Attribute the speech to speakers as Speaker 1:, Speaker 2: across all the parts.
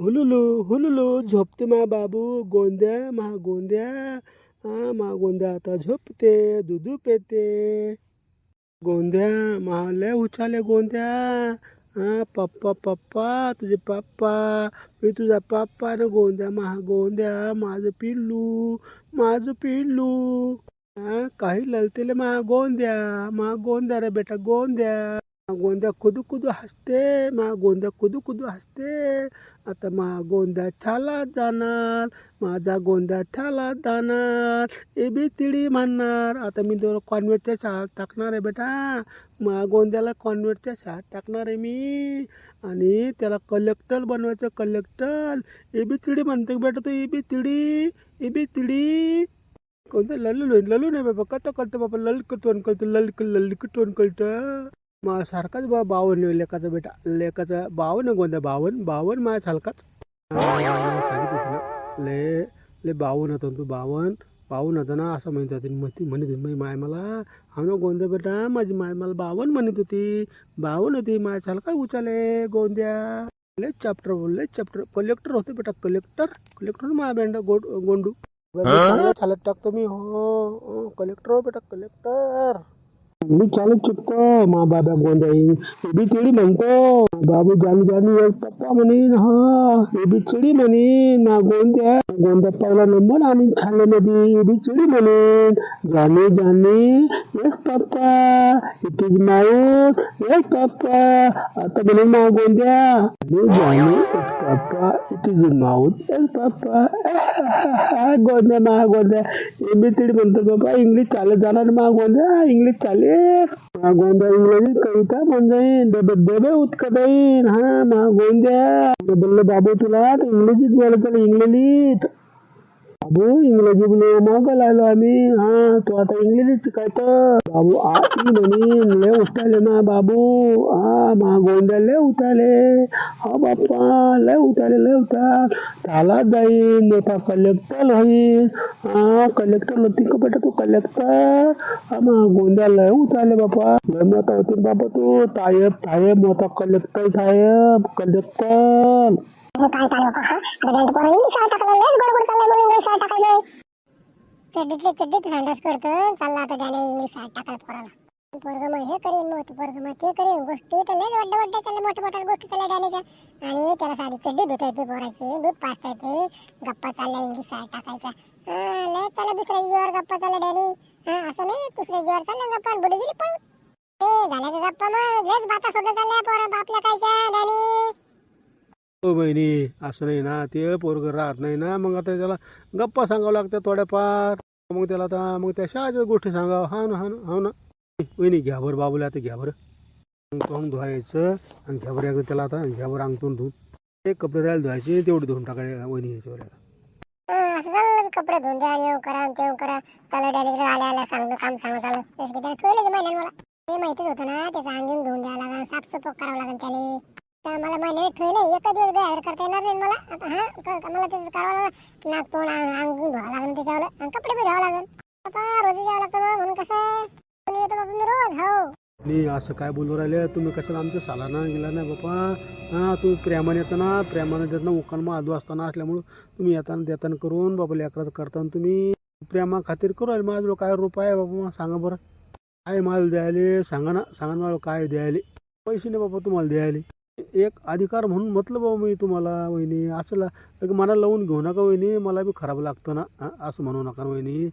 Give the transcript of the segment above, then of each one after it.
Speaker 1: हुलुलू हुलुलू झोपते मा बाबू गोंद्या मा गोंद्या हा मा गोंद्या आता झोपते दुधू पेते. गोंद्या महाले लय उचाले गोंद्या हा पप्पा पप्पा तुझे पप्पा मी तुझा पप्पा न गोंद्या महा गोंद्या माझं पिल्लू माझं पिल्लू. हा काही ललतेले महा गोंद्या महा गोंद्या रे बेटा गोंद्या. गोंद्या कुदू कुदू हसते मा गोंद्या कुदू कुदू हसते आता मा गोंद्या छालात जाणार माझा गोंद्या छालात जाणार एबी तिडी म्हणणार आता मी तो कॉन्व्हेटच्या शाळेत टाकणार आहे बेटा मा गोंद्याला कॉन्व्हेटच्या शाळेत टाकणार आहे मी आणि त्याला कलेक्टर बनवायचं कलेक्टर एबी तिडी म्हणते बेटा तू एबी तिडी एबी तिडी कोणतं लल्लू नाही नाही बाबा कत करतो बाबा लल कटवण कळतं लल लल कटवण कळतं मा सारखाच बा बावन लेकाचा बेटा लेकाचा बावन कोणत्या बावन बावन माझ्या सारखाच सांगितलं तुला ले ले बावन होता तू बावन बावन होता ना असं म्हणत होती मग ती म्हणत होती माय मला हा ना गोंद्या बेटा माझी माय मला बावन म्हणत होती बावन होती माझ्या सारखा उचाले गोंद्या लय चॅप्टर बोलले चॅप्टर कलेक्टर होते बेटा कलेक्टर कलेक्टर माझ्या बेंडा गोड गोंडू. चालत टाकतो मी हो कलेक्टर हो बेटा कलेक्टर मी चालत चुकतो मा बाबा गोंदाई बी चिडी म्हणतो बाबू जानी जानी पप्पा म्हणेन हा बी चिडी म्हणीन मा गोंद्या गोंद्या पहिला नंबर आणि खाल्ल्यामध्ये बी चिडी म्हणेन जाने जाने एक पप्पा इट इज माऊट एक पप्पा. आता म्हणेन ना गोंद्या जाने एक पप्पा इट इज माऊट एक पप्पा. गोंद्या मा गोंद्या चिडी म्हणतो बाबा इंग्लिश चालत जाणार मा गोंद्या इंग्लिश चालेल. मा गोंद्या इंग्रजी कविता म्हणजे डबे डबे जाईन हा मा गोंद्या बोललो बाबू तुला. तर इंग्रजीत बोलायचं इंग्रजीत. बाबू इंग्रजी बोलू मागं लागलो आम्ही. हा तो आता इंग्लिश शिकायचं बाबू आई म्हणे. लय उठाले मा बाबू. हा मा गोंद्या लय उठाले. हा बाप्पा लय उठाले लय उठाल. त्याला जाईन मोठा कलेक्टर होईल हा कलेक्टर होती का बेटा तू कलेक्टर हा मा गोंद्या लय उठाले बापा लय मोठा होती बाबा तू. साहेब साहेब मोठा कलेक्टर साहेब. कलेक्टर
Speaker 2: हे काय हा आता इंग्लिश शाळा टाकलं लयच गडबड चाललंय म्हणून इंग्लिश शाळा टाकायला चड्डीतले चड्डीत करतो चालला आता त्याने इंग्लिश शाळा टाकायला पोराला पोरग मग हे करीन मग पोरग मग ते करीन गोष्टी तर लयच वाड्या त्याला मोठ्या मोठ्या गोष्टी त्याला ड्यानीच्या आणि त्याला साधी चड्डी धुता येते पोराची दूध पाचता येते गप्पा चालल्या इंग्लिश शाळा टाकायच्या लय चालला दुसऱ्या जीवावर गप्पा चालला डॅनी हा असं नाही दुसऱ्या जीवावर चालला गप्पा बुडी गेली पण ते झाल्या का गप्पा मग लयच बाता सोडत चालल्या पोरा बापल्या कायच्या डॅनी
Speaker 1: ओ बहिणी असं नाही ना ते पोरग राहत नाही ना मग आता त्याला गप्पा सांगावं लागतं थोड्याफार. मग त्याला आता मग त्या शाळेच्या गोष्टी सांगावं. हा ना हा ना. हो ना वहिनी घ्या बरं बाबूला आता घ्या बरं. तोंड धुवायचं आणि घ्या बरं त्याला आता घ्या बरं अंगतून धुवून. एक कपडे राहिले धुवायचे तेवढे धुवून टाकायचे वहिनी याच्यावर आता
Speaker 2: कपडे धुवून द्या येऊ करा आणि तेव करा. त्याला डायरेक्ट आल्या आल्या सांगतो काम सांगत आलं. ठेवलं मला. ते माहितीच होतं ना त्याचं अंगीन धुवून द्यावं लागेल साफसफाई करावं लागेल त्याला. तर मला महिन्याने ठेवलं एकच दिवस गैर करता येणार नाही मला. आता हा क- मला त्याचं करावं लागलं. नाक तोंड अंग अंगून धुवावं लागेल त्याच्यावर आणि कपडे पण घ्यावं लागेल. आता रोज यावं लागतं म्हणून कसं कोणी येतो बाबा मी रोज हो.
Speaker 1: नाही असं काय बोलू राहिले? तुम्ही कसं आमचं सालाना गेला नाही बापा हां तू प्रेमाने येताना प्रेमाने देताना उकान मग आदू असताना असल्यामुळं तुम्ही येताना देताना करून बाबा लेकरात करताना तुम्ही प्रेमा खातीर करू राहिले. माझं काय रूप आहे बाबा सांगा बरं. काय माल द्यायले? सांगा ना. सांगा ना मला काय द्यायले? पैसे नाही बाबा तुम्हाला द्यायले. एक अधिकार म्हणून म्हटलं बाबा मी तुम्हाला वहिनी. असं ला एक लावून घेऊ नका वहिनी. मला बी खराब लागतं ना. असं म्हणू नका ना वहिनी.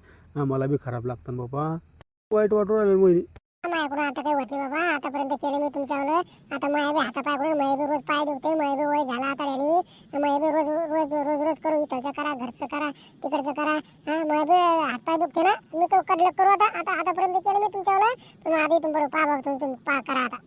Speaker 1: मला बी खराब लागतं ना बाबा. वाईट वाटू राहिलं ना वहिनी.
Speaker 2: माझ्याकडून आता काही होते बाबा. आतापर्यंत केलं मी तुमच्यावर. आता माझ्या बी हातापायकडून माझे बी रोज पाय दुखते माझे बी वय झाला आता त्यांनी माझे बी रोज रोज रोज रोज करू इथलचं करा घरचं करा तिकडचं करा. हा माझे बी हातपाय दुखते ना. मी तो करू आता. आता आतापर्यंत केलं मी तुमच्यावर. तुम्ही आधी तुमकडे पा बघतो तुम्ही पा करा आता.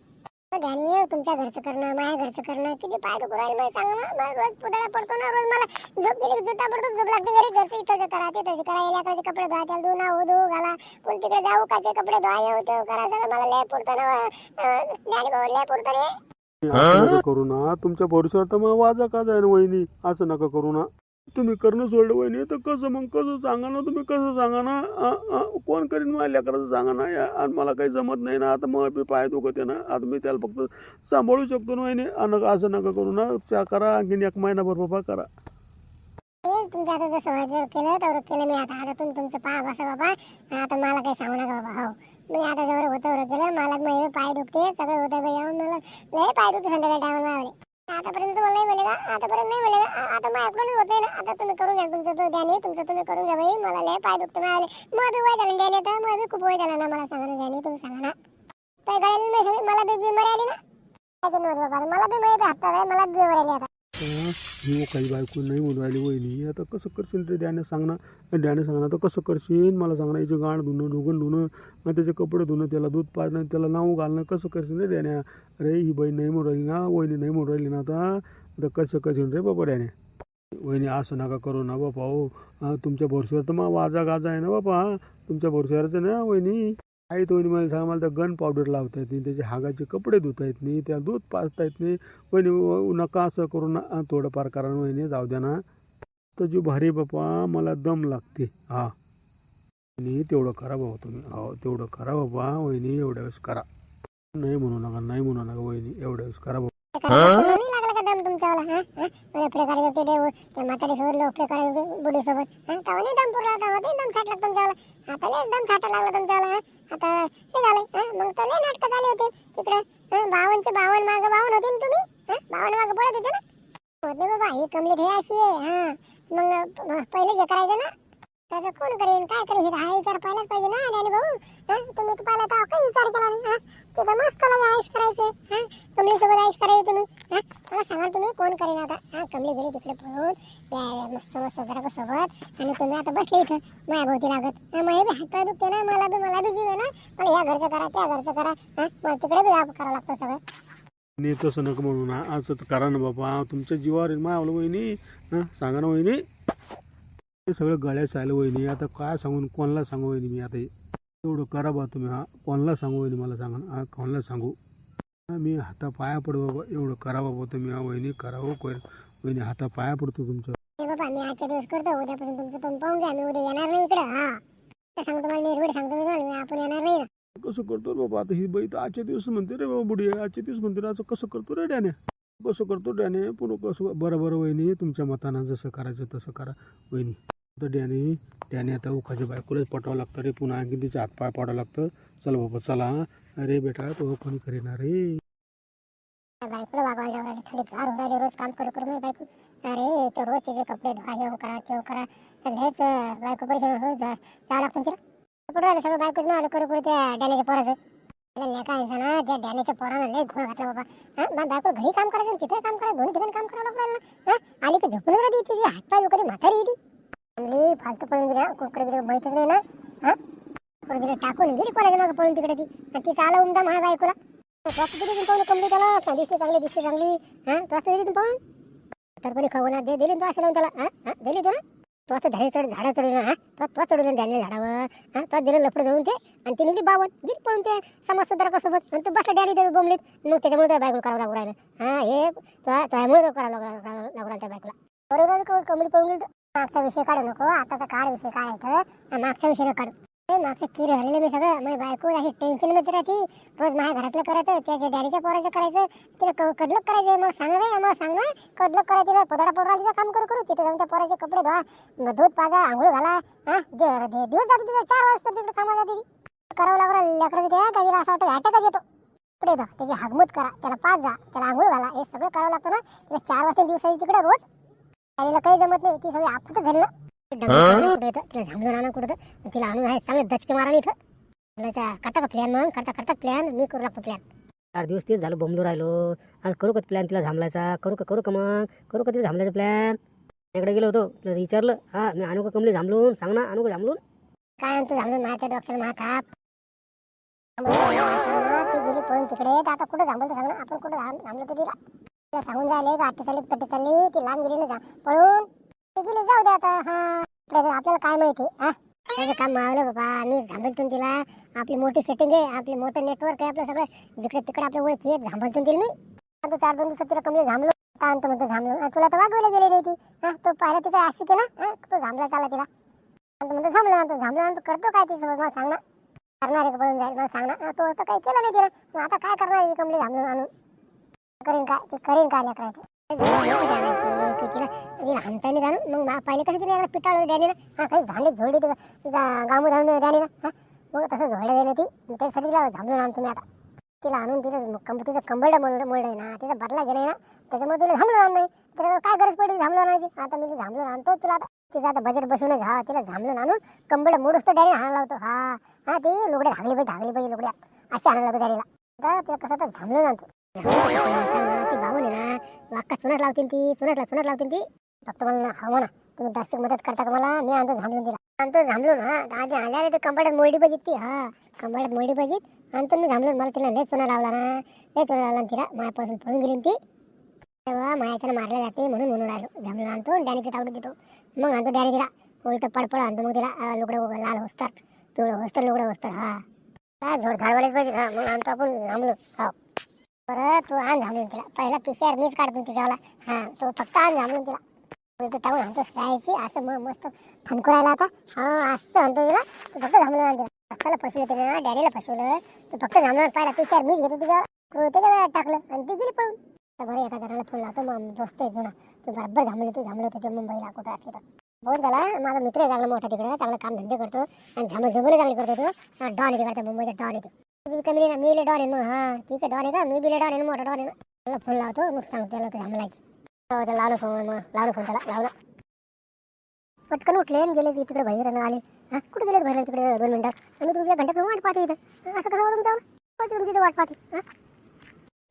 Speaker 2: ध्यानी तुमच्या घरचं करणं माझ्या घरचं करणं किती पाय दुखू राहिले मला सांग ना. मला रोज पुतळा पडतो ना रोज मला झोप गेली की पडतो झोप लागते घरी घरचं इथं करा तिथलचं करा याला कपडे धुवा त्याला धुवू हो धुवू घाला. कोण तिकडे जाऊ काचे कपडे धुवा येऊ तेव करा. सगळं मला लय पुरतं ना डॅडी भाऊ लय पुरतं रे.
Speaker 1: करू ना तुमच्या भरोश्यावर तर मग वाजा का जाईन वहिनी? असं नका करू ना. तुम्ही करणं सोडलं वहिनी तर कसं मग? कसं सांगा ना तुम्ही? कसं सांगा ना? आ, आ, कोण करीन माझ्या लेकराचं सांगा ना? या आणि मला काही जमत नाही ना. आता मग बी पाय दुखते ना. आता मी त्याला फक्त सांभाळू शकतो ना वहिनी. आणि असं नका करू ना. त्या करा आणखीन एक महिनाभर बाबा करा.
Speaker 2: तुमचं आता जसं व्हायचं केलं तेवढं केलं मी आता. आता तुम्ही तुमचं पहा बसा बाबा. आता मला काही सांगू नका बाबा. हो. मी आता जवळ होतं केलं. मला माझे पाय दुखते सगळं होतं बाई. मला लय पाय दुखते संध्याकाळी टायमाला आतापर्यंत मला नाही मिळेगा आतापर्यंत नाही मिळेगा आता माझ्याकडून होत नाही ना? आता तुम्ही करून घ्या तुमचं तो द्याने तुमचं तुम्ही करून घ्या बाई. मला लय पाय दुखते मिळाले मग बी वय झालं द्याने तर मग बी खूप वय झालं ना मला सांगा ना द्याने तुम्ही सांगा ना. काय कळेल नाही मला बी बिमारी आली ना. त्याच्यामुळे बाबा? मला बी माहिती हात मला बिमारी आली आता.
Speaker 1: हा, काही बायको नाही म्हणून राहिली वहिनी. आता कसं करशील ते डॅने सांगणार डॅने सांगणार तर कसं करशील? मला सांगणार याचे गाण धुणं ढोगण धुणं मग त्याचे कपडे धुणं त्याला दूध पाजणं त्याला नाव घालणं कसं करशील रे डॅने अरे ही बाई नाही म्हणून राहिली ना वहिनी नाही म्हणून राहिली ना आता. आता कसं करशील रे बाबा डॅने वहिनी असं नका करू ना बापा हो. तुमच्या भरोश्यावर तर मग वाजा गाजा आहे ना बापा. तुमच्या भरोश्यावरच ना वहिनी? आई तुम्ही मला सांगा मला तर गन पावडर लावता येत नाही त्याचे हागाचे कपडे धुता येत नाही त्या दूध पाजता येत नाही. वहिनी नका असं करू ना थोडंफार करा महिने वहिनी जाऊ द्या ना. तर जी भारी बापा मला दम लागते. हा. आणि तेवढं करा बाबा तुम्ही. हो तेवढं करा बाबा वहिनी एवढ्या वेळेस करा. नाही म्हणू नका नाही म्हणू नका वहिनी एवढ्या वेळेस करा बाबा.
Speaker 2: आता लय दम साठा लागला तुमच्यावाला आता हे झालं मग तर लय नाटक झाले होते. तिकडे हा? बावनचे बावन माग बावन होते ना तुम्ही बावन माग बोलत होते ना? होते बाबा हे कमली हे अशी आहे हा. मग पहिले जे करायचं ना त्याचं कोण करेन काय करेन हे हा विचार पाहिलाच पाहिजे ना डॅनी भाऊ. तुम्ही तुम्हाला पाहिला तर काही विचार केला नाही हा? तर मस्त लगे आईस करायचे हा? कमली सोबत आईस करायचे तुम्ही हा? मला सांगा तुम्ही कोण करेन आता? हा कमली गेली तिकडे पळून या मस्त मस्त जरा सोबत आणि तुम्ही आता बसले इथं माझ्या भोवती लागत. हा, माझे बी हात दुखते ना मला बी मला बी जीव आहे ना. मला या घरचं करा त्या घरचं करा हा? मला तिकडे बी जावं करावं लागतं सगळं.
Speaker 1: नाही तसं नको म्हणू ना असं करा ना बाबा तुमच्या जीवावर आहे मावलं वहिनी. हां सांगा ना वहिनी. हे सगळं गळ्यात आलं वहिनी आता काय सांगून कोणाला सांगू वहिनी मी आता एवढं करा बा तुम्ही. हा कोणाला सांगू वहिनी मला सांगा हा कोणाला सांगू? मी हाता पाया पड बाबा एवढं करा बाबा तुम्ही. हा वहिनी करा हो कोण? वहिनी हाता पाया पडतो तुमच्या
Speaker 2: बाबा मी आजच्या दिवस करतो. उद्यापासून तुमचं पण पाहून घ्या. मी उद्या येणार नाही इकडे. हा. सांगतो तुम्हाला निर्भीड सांगतो मी तुम्हाला, मी आपण येणार नाही ना.
Speaker 1: कसं करतो रे बाबा? आता ही बाई तर आजच्या दिवस म्हणते रे बाबा बुडी आजच्या दिवस म्हणते रे असं कसं करतो रे डॅने कसं करतो डॅने पुन्हा कसं? बरं बरं वहिनी. तुमच्या मतानं जसं करायचं तसं करा. वहिनी तर डॅने डॅने आता उखाच्या बायकोलाच पटावं लागतं रे. पुन्हा आणखी तिचा हातपाय पडावं लागतं. चल बाबा चला अरे बेटा तो कोणी करीना रे?
Speaker 2: बायकोला बाबा थोडी गार होऊन राहिली रोज काम करू करू मी बायको. अरे तो रोज तिचे कपडे धुवा हे हो करा ते हो करा. तर हेच बायको पैसे हो जा जावं लागतं तिला. कुठं राहिलं सगळं बायकोच नाही आलं करू करू त्या पोराचं. लेका ना त्या डॅनेच्या पोरानं लय घोळ घातला बाबा. बायको घरी काम करायचं तिथे काम करायचं दोन ठिकाणी काम करावं लागलं ना. आली की झोपून राहते हातपाय म्हातारी येते चांगली फालतू पळून गेली कुकडे गेली माहितच नाही ना हा कुकडे गेली टाकून गेली कोणाच्या मागं पळून तिकडे ती आणि तिचा आला उमदा माझ्या बायकोला स्वस्त दिली पाहून कमली त्याला चा- दिसते चांगली दिसते चांगली हा स्वस्त दिली पाहून तर कोणी खाऊ ना दे दिली तू असं लावून त्याला हा हा दिली तुला तो असं झाडे चढ झाडं चढवलं हा तो तो चढवलं डॅनियल झाडावर हा तो दिलं लफडं जळून ते आणि ते निघली बावन गेली पळून ते समाज सुधारकासोबत आणि ते बसला डॅनी ते बोंबलीत मग त्याच्यामुळे त्या बायकोला करावं लागू राहिलं हा हे त्यामुळे तो करावं लागू लागू राहिलं त्या बायकोला बरोबर कमली पळून गेली मागचा विषय काढू नको आताचा काळ विषय काय आहे मागचा विषय काढू. मागचं किर हल्ले मी सगळं. माझी बायको अशी टेन्शनमध्ये राहते. रोज माझ्या घरातलं करायचं त्याच्या डॅडीच्या पोराचं करायचं. तिला कडलक करायचं. मग सांग रे मग सांग ना. कडलक करायचं ना पदडा पोराचं काम करू करू. तिथे जाऊन त्या पोराचे कपडे धुवा. मग दूध पाजा आंघोळ घाला. हा? दे- दिवस जातो तिथे. चार वाजता तिकडे कामाला जाते करावं लागलं लेकरं तिथे. त्याला असं वाटतं अटॅकच येतो. कपडे धुवा. त्याची हागमूत करा. त्याला पाच जा त्याला आंघोळ घाला. हे सगळं करावं लागतं ना. तिला चार वाजता दिवसाची तिकडे रोज त्याला काही जमत नाही. ती सगळी आपटच झाली ना. तिला झांबलं राहणं कुठं तर. तिला आणून आहे चांगले दचके मारा इथं. मुलाच्या करता का प्लॅन मग? करता करता प्लॅन मी करू लागतो प्लॅन
Speaker 3: चार दिवस तेच झालं बोंबलो राहिलो. करू का प्लॅन तिला थांबलायचा करू का करू का मग? करू का तिला थांबलायचा प्लॅन इकडे गेलो होतो. तिला विचारलं हा मी आणू का कमली थांबलून सांग ना आणू का थांबलून
Speaker 2: काय तू झालं माझ्या डॉक्टर महाताप. ती गेली पळून तिकडे. तर आता कुठं थांबलं सांग ना? आपण कुठं तर तिला? सांगून जायले का आठ चालली तट्टी चालली ती लांब गेली ना जा. पळून ती गेली जाऊ दे आता. हा. आपल्याला आपल्याला काय माहिती हा? त्याचं काम मावलं बाबा मी झांबलतून तिला. आपली मोठी सेटिंग आहे आपली मोठं नेटवर्क आहे आपलं सगळं. जिकडे तिकडे आपल्या ओळखी आहे झांबलतून तिला मी. आता चार दोन दिवसात तिला कमी झांबलो काय म्हणतो म्हणतो झांबलो तुला तर वागवले गेली नाही ती. हा तो पाहिला तिचा अशी केला हा तो झामला चाला तिला. म्हणतो झांबलो आणतो झांबलो आणतो करतो काय तिचं मला सांग ना. करणार आहे का पळून जाईल? मला सांग ना. तो तर काही केलं नाही तिला. मग आता काय करणार कमली झामलं आणून? करीन का ते करीन काय लेकरं ते. तिला नाही जाणं मग मा- पहिले कसं तिने पिटाळ डॅनी ना हा काही झाले झोडली ते गामू धावून डॅनी ना हा? मग तसं झोडलं देणं ती मग त्यासाठी तिला झामलं आणतो मी आता. तिला आणून तिला कंब तिचं कंबरडं मोड मोड आहे ना तिचा बदला घेणं आहे ना त्याच्यामुळे तिला झामलं आण नाही. तर काय गरज पडली झामलं आणायची? आता मी झांबलं आणतो तिला आता. तिचं आता बजेट बसूनच हा तिला झामलं आणून कंबड मोडूस तर डॅनी हाणायला लावतो हा हा ती लुगड्या धागली पाहिजे धागली पाहिजे लुगड्या अशी आणायला लावतो डॅनीला आता तिला कसं आता झामलं आणतो. ती बाबून आहे ना वाक्का चुनात लावतील ती चुनात चुनात लावतील ती फक्त मला हा ना तुम्ही जास्त मदत करता का मला? मी आणतो झामलून तिला. आणतो झामलून हा आधी आल्याने ते कंबड्यात मोडी पाहिजे ती हा. कंबड्यात मोडी पाहिजे आणतो मी झामलून मला तिला लय चुना लावला ना लय चुना लावला तिला. मायापासून पळून गेली ना ती. तेव्हा मायाच्यानं मारल्या जाते म्हणून म्हणून राहिलो. झामलून आणतो आणि डॅनीची तावडीत देतो मग आणतो डॅनी तिला. उलट पडपड आणतो मग तिला लुगडं उगं लाल होसतात पिवळं होसतं लुगडं होसतं हा. काय झोड झाडवालेच पाहिजे हा मग आणतो आपण झामलून हो. परत तू आण घालून तिला. पहिला पीसीआर मीच काढतो तिच्यावाला. हा तो फक्त आण घालून तिला. टाकून आणतो जायची असं मग मस्त थनकू राहिला आता. हा असं म्हणतो तिला. तू फक्त झामून आणतो तिला. फसवलं तिने ना डॅडीला फसवलं. तू फक्त झामून पहिला पीसीआर मीच घेतो तिच्यावर. त्याच्या टाकलं आणि ती गेली पळून. तर बरं एका जणाला फोन लावतो. मग दोस्त आहे जुना. तू बरोबर होती तू झामलं तिथे मुंबईला कुठं असली बोल बहुत झाला. माझा मित्र आहे चांगला मोठा तिकडे. चांगलं काम धंदे करतो. आणि झामल जमले चांगले करतो तो. डॉन इथे करतो मुंबईचा डॉन इथे. कमी ना मी डॉन आहे मग हा. ठीक आहे डॉन आहे का? मी बिले डॉन आहे मोठा डॉन आहे ना. त्याला फोन लावतो मग सांगतो त्याला तुझ्या हमलायची हो त्याला लावलं फोन मग लावलं फोन त्याला लावलं पटकन उठले आणि गेले तिकडे बाहेर आले. हा कुठे गेले बाहेर तिकडे दोन मिनिटात? आणि तुमच्या घंट्यात वाट पाहते इथं. असं कसं होतं तुमच्यावर? पाहते तुमची वाट पाहते. हा?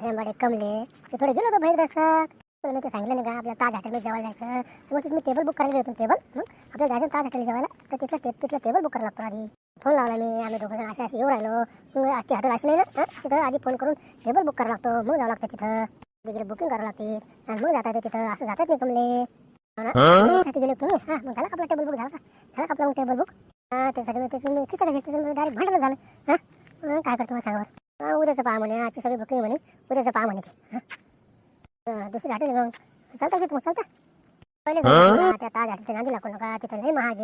Speaker 2: हे बडे कमले ते थोडे गेलो होतो भैर दर्शक मी ते सांगितलं ना का आपल्या ताज हॉटेलमध्ये जेवायला जायचं. मग तुम्ही टेबल बुक करायला गेलो टेबल मग आपल्या जायचं ताज हॉटेल जेवायला. तर तिथलं टे तिथलं टेबल बुक करायला लागतो आधी. फोन लावला मी आम्ही दोघं जण असे असे येऊ राहिलो. मग आज ती हॉटेल अशी नाही ना? तिथं आधी फोन करून टेबल बुक करावं लागतो. मग जावं लागतं तिथं. तिकडे बुकिंग करावं लागते. आणि मग जाता येते तिथं. असं जातात नाही कमले. हो ना? त्यासाठी गेले तुम्ही? हां मग झाला का आपला टेबल बुक झाला का? झाला का आपला टेबल बुक हां त्यासाठी मग त्याचं मी खिचडा घेतलं डायरेक्ट भांडण झालं. हां? मग काय करतो मग सांगावर उद्याचं पहा म्हणे. आजची सगळी बुकिंग म्हणे. उद्याचं पहा म्हणे ते. हां? दुसरी हॉटेल मग. चालतं घेत मग? चालतं? पहिले त्या ताज हॉटेलच्या नांदी लागू नका तिथं लई महाग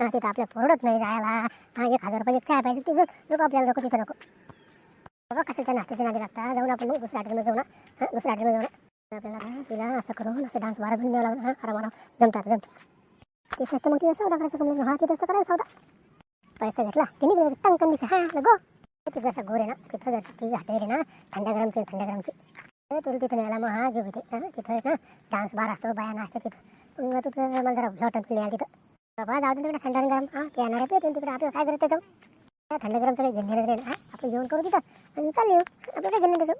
Speaker 2: तिथं आपल्या परवडत नाही जायला. हां एक हजार रुपये चहा पाहिजे तिथं नको आपल्याला नको तिथं नको. बघा कसं त्या नाश्त्याच्या नांदी जाऊन आपण दुसऱ्या हॉटेलमध्ये जाऊ ना. दुसऱ्या हॉटेलमध्ये जाऊ ना. आपल्याला तिला असं करून असं डान्स बारा घेऊन द्यावं लागलं. आराम आराम जमतात जमतात. तिथेच तर मग तिथं सौदा करायचं कमी हां तिथेच तर करायचं सौदा. पैसा घेतला तिने गेले. टंग कमी हां गो. तिथं जसं गोर ना. तिथं जसं ती हॉटेल आहे ना थंड गरमची थंड गरमची. तुला तिथं न्यायला मग हा जीव तिथं आहे ना डान्स बार असतो बाया नाचते तिथं. मग तिथं मला जरा लॉटन आली तिथं. बाबा जाऊ दे तिकडे थंड आणि गरम. हां पिणारे पिते तिकडे. आपलं काय करत त्याच्यावर? थंड गरम सगळे घेणे नाही हां आपलं जेवण करू तिथं. आणि चालले येऊ. आपलं काय घेऊन त्याचं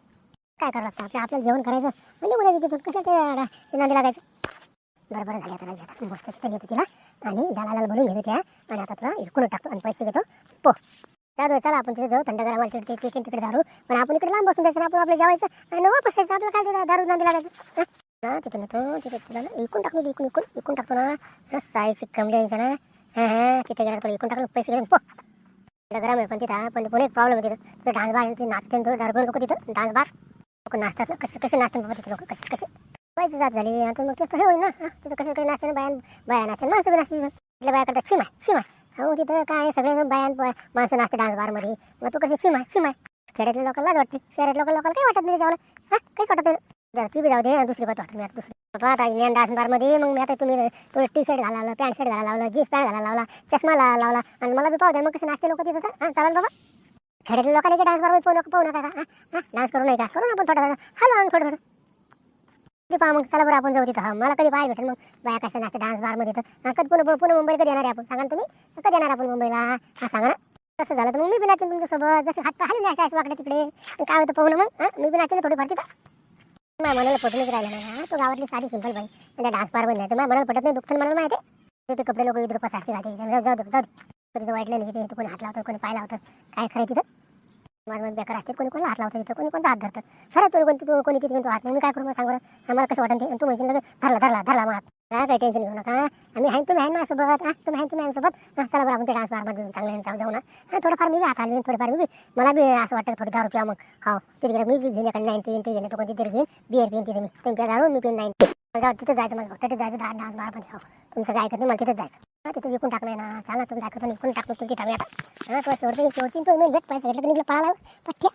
Speaker 2: काय करावं लागतं? आपलं आपल्याला जेवण करायचं. म्हणजे बोलायचं तिथून कसं ते नांदी लागायचं? बरं बरं झालं आता आता. मस्त तिथं घेतो तिला. आणि दलालाला बोलून घेतो त्या. आणि आता तुला इकडून टाकतो आणि पैसे घेतो. पो. जाऊ चला आपण तिथे जाऊ. थंड गरम तिकडे तिकडे तिकडे दारू. पण आपण इकडे लांब बसून द्यायचं आपण आपलं जेवायचं. आणि वापस यायचं. आपलं काय दारू नांदी लागायचं? ना तिथं नको तिथं तुला ना इकून टाकलो इकून इकून इकून टाकतो ना हां साईज कमले आहे ना हां हां तिथे गेला इकून टाकून पैसे घेऊन पो गरम आहे पण तिथं पण पुणे एक प्रॉब्लेम आहे तिथं तिथं डान्स बार तिथे नाचते तो दारू लोक तिथं डान्स बार लोक नाचतात ना कसे कसे नाचतात बाबा तिथे लोक कसे कसे पाहिजे जात झाली आता मग ते कसं होईल ना तिथं कसे कसे नाचते ना बायान बाया नाचते ना सगळे नाचते तिथं तिथल्या बाया करतात शिमाय शिमाय हो तिथं काय सगळे बायान माणसं नाचते डान्स बारमध्ये मग तू कशी शिमाय शिमाय खेड्यातल्या लोकांना वाटते शहरात लोकांना लोकांना काही वाटत नाही त्याच्यावर हां काहीच वाटत नाही ती बी जाऊ दे आणि दुसरी बात वाटत नाही दुसरी बाबा आता इंडियन डान्स बारमध्ये मग मी आता तुम्ही थोडं टी शर्ट घाला लावलं पॅन्ट शर्ट घाला लावलं जीन्स पॅन्ट घाला लावला चष्मा ला लावला. आणि मला बी पाहू द्या मग कसं नाचते लोक तिथं हां चालेल बाबा. खेड्यातल्या लोकांनी डान्स बार पाहू नका पाहू नका का? हां डान्स करू नका. करू ना आपण थोडं थोडं. हॅलो आम्ही थोडं थोडं. ते पहा मग? चला बरं आपण जाऊ तिथं. मला कधी पाहायला भेटेल मग. बाया कसं नाचते डान्स बारमध्ये तर. हां कधी पुन्हा पुन्हा मुंबई कधी येणार आहे आपण? सांगा तुम्ही. कधी येणार आपण मुंबईला? हां सांगा ना. तसं झालं तर मग मी बी नाचेन तुमच्यासोबत. जसं हात पाहिले नाही असं वाकडे तिकडे. आणि काय होतं पाहू ना मग? हां मी बी नाचेन थोडी तिथं. माझ्या मनाला पटूनच राहिलं नाही तो गावातली साधी सिंपल बाई. आणि डान्स पार नाही तर माझ्या मनाला पटत नाही दुःख मला माहिती ते कपडे लोक इतर सारखे राहते. जाऊ जाऊ जाऊ कधी वाटलं नाही तिथे कोणी हात लावतं कोणी पाय लावतात काय खरं तिथं? माझं बेकार असते. कोणी कोणी हात लावतं तिथं कोणी कोणता हात धरतात खरं तुम्ही कोणती तू कोणी किती कोणतो हात? नाही मी काय करू? मला सांग आम्हाला कसं वाटतं ते? तू म्हणजे धरला धरला धरला मग हात काय काही टेन्शन घेऊ नका. आम्ही आहे तुम्ही आहे ना सोबत. हा तुम्ही आहे तुम्ही आहे सोबत. हा चला बरं आपण ते डान्स बारमध्ये चांगले जाऊ जाऊ ना. हा थोडंफार मी बी हात हलवीन थोडंफार मी बी. मला बी असं वाटतं थोडी दारू पिवा मग. हो तिथे मी बी घेईन एखादी नाईन्टी ते घेईन तो कोणती तरी घेईन. बिअर पिईन तिथे मी. तुम्ही प्या दारू मी पिईन नाईन्टी जाऊ तिथे जायचं मला तिथे जायचं डान्स डान्स बारमध्ये हो तुमचं काय ऐकत मला तिथे जायचं. हा तिथे विकून टाकणार ना. चाला तुम्ही दाखवतो विकून टाकतो तुम्ही टाकूया आता. हा तुला शेवटची शेवटची तुम्ही भेट पैसे घेतलं की निघलं पळाला. पठ्या